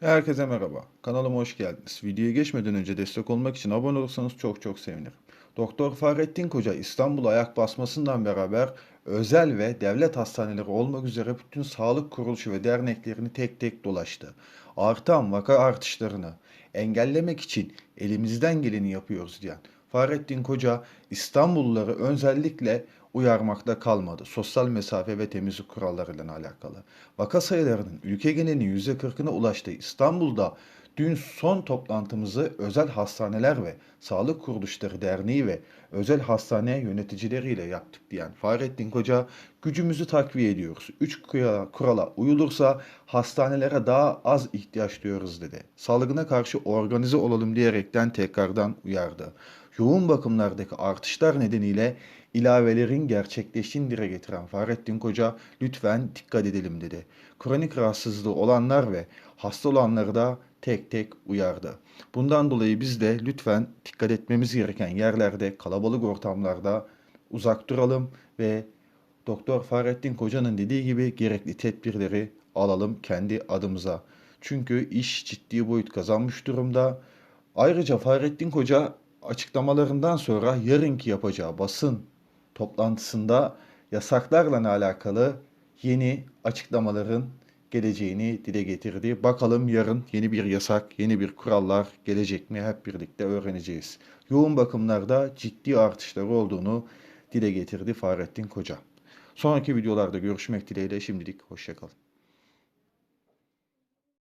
Herkese merhaba. Kanalıma hoş geldiniz. Videoya geçmeden önce destek olmak için abone olursanız çok çok sevinirim. Doktor Fahrettin Koca İstanbul'a ayak basmasından beraber özel ve devlet hastaneleri olmak üzere bütün sağlık kuruluşu ve derneklerini tek tek dolaştı. Artan vaka artışlarını engellemek için elimizden geleni yapıyoruz diyen Fahrettin Koca İstanbulluları özellikle uyarmakta kalmadı. Sosyal mesafe ve temizlik kurallarıyla alakalı. Vaka sayılarının ülke genelinin %40'ına ulaştığı İstanbul'da dün son toplantımızı özel hastaneler ve sağlık kuruluşları derneği ve özel hastane yöneticileriyle yaptık diyen Fahrettin Koca gücümüzü takviye ediyoruz. Üç kurala, uyulursa hastanelere daha az ihtiyaç duyuyoruz dedi. Salgına karşı organize olalım diyerekten tekrardan uyardı. Yoğun bakımlardaki artışlar nedeniyle ilavelerin gerçekleştiğini dile getiren Fahrettin Koca lütfen dikkat edelim dedi. Kronik rahatsızlığı olanlar ve hasta olanları da tek tek uyardı. Bundan dolayı biz de lütfen dikkat etmemiz gereken yerlerde, kalabalık ortamlarda uzak duralım ve Doktor Fahrettin Koca'nın dediği gibi gerekli tedbirleri alalım kendi adımıza. Çünkü iş ciddi boyut kazanmış durumda. Ayrıca Fahrettin Koca açıklamalarından sonra yarınki yapacağı basın toplantısında yasaklarla alakalı yeni açıklamaların geleceğini dile getirdi. Bakalım yarın yeni bir yasak, yeni bir kurallar gelecek mi hep birlikte öğreneceğiz. Yoğun bakımlarda ciddi artışlar olduğunu dile getirdi Fahrettin Koca. Sonraki videolarda görüşmek dileğiyle şimdilik hoşçakalın.